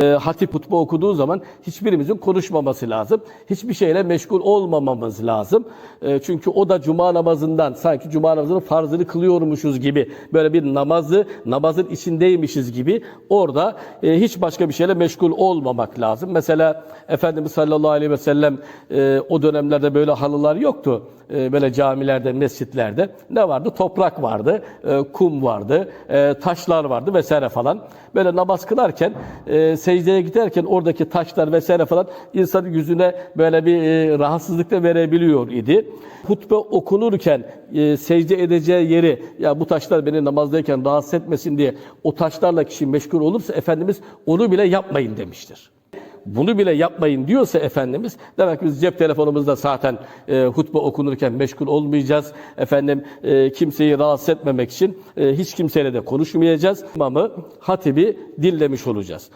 E, hatip hutbe okuduğu zaman hiçbirimizin konuşmaması lazım. Hiçbir şeyle meşgul olmamamız lazım. E, çünkü o da cuma namazından sanki cuma namazının farzını kılıyormuşuz gibi böyle bir namazı namazın içindeymişiz gibi orada e, hiç başka bir şeyle meşgul olmamak lazım. Mesela Efendimiz sallallahu aleyhi ve sellem e, o dönemlerde böyle halılar yoktu. E, böyle camilerde, mescitlerde ne vardı? Toprak vardı, e, kum vardı, e, taşlar vardı vesaire falan. Böyle namaz kılarken, e, secdeye giderken oradaki taşlar vesaire falan insanın yüzüne böyle bir e, rahatsızlık da verebiliyor idi. Hutbe okunurken e, secde edeceği yeri, ya bu taşlar beni namazdayken rahatsız etmesin diye o taşlarla kişi meşgul olursa Efendimiz onu bile yapmayın demiştir bunu bile yapmayın diyorsa Efendimiz demek ki biz cep telefonumuzda zaten e, hutbe okunurken meşgul olmayacağız. Efendim e, kimseyi rahatsız etmemek için e, hiç kimseyle de konuşmayacağız. İmamı, hatibi dinlemiş olacağız.